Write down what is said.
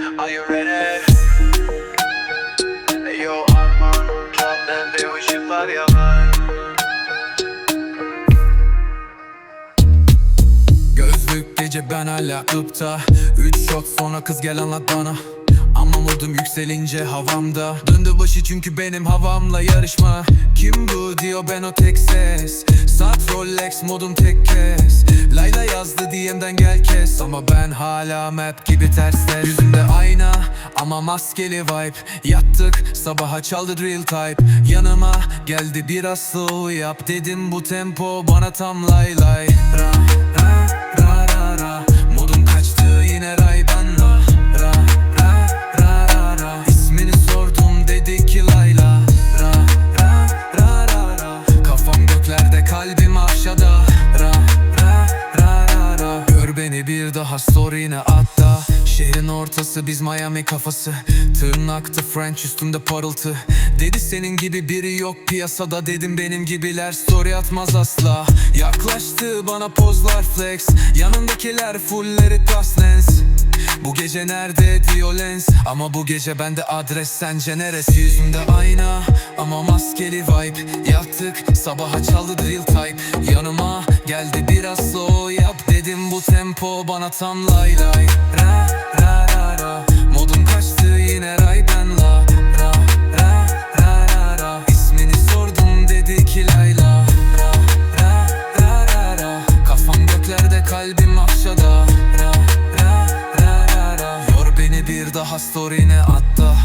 Are you ready? Yo aman Kalpten ve ışıklar yalan Gözlük gece ben hala ıpta. Üç shot sonra kız gel anlat bana. Ama modum yükselince havamda. Döndü başı çünkü benim havamla yarışma. Kim bu diyor ben o tek ses. Saat Rolex modum tek kes Layla yazdı DM'den gel kes. Ama ben hala map gibi tersler Yüzümde ayna ama maskeli vibe. Yattık sabaha çaldı drill type. Yanıma geldi biraz slow yap. Dedim bu tempo bana tam lay lay. Ra ra ra ra ra. Modum kaçtı yine raybanla kalbim aşağıda Ra ra ra ra ra. Gör beni bir daha story'ne atla. Şehrin ortası biz Miami kafası. Tırnakta French üstümde parıltı. Dedi senin gibi biri yok piyasada. Dedim benim gibiler story atmaz asla. Yaklaştı bana pozlar flex. Yanındakiler fulleri tas lens bu gece nerede diyor lens? Ama bu gece bende adres sence neresi? Yüzümde ayna ama maskeli vibe. Yattık sabaha çaldı drill type. Yanıma geldi biraz slow yap. Dedim bu tempo bana tam lay lay. Ra ra ra ra. Modum kaçtı yine ray ben la. Ra ra ra ra ra. İsmini sordum dedi ki Layla Ra ra ra ra ra. Kafam göklerde kalbim aşağıda bir daha story'ne at da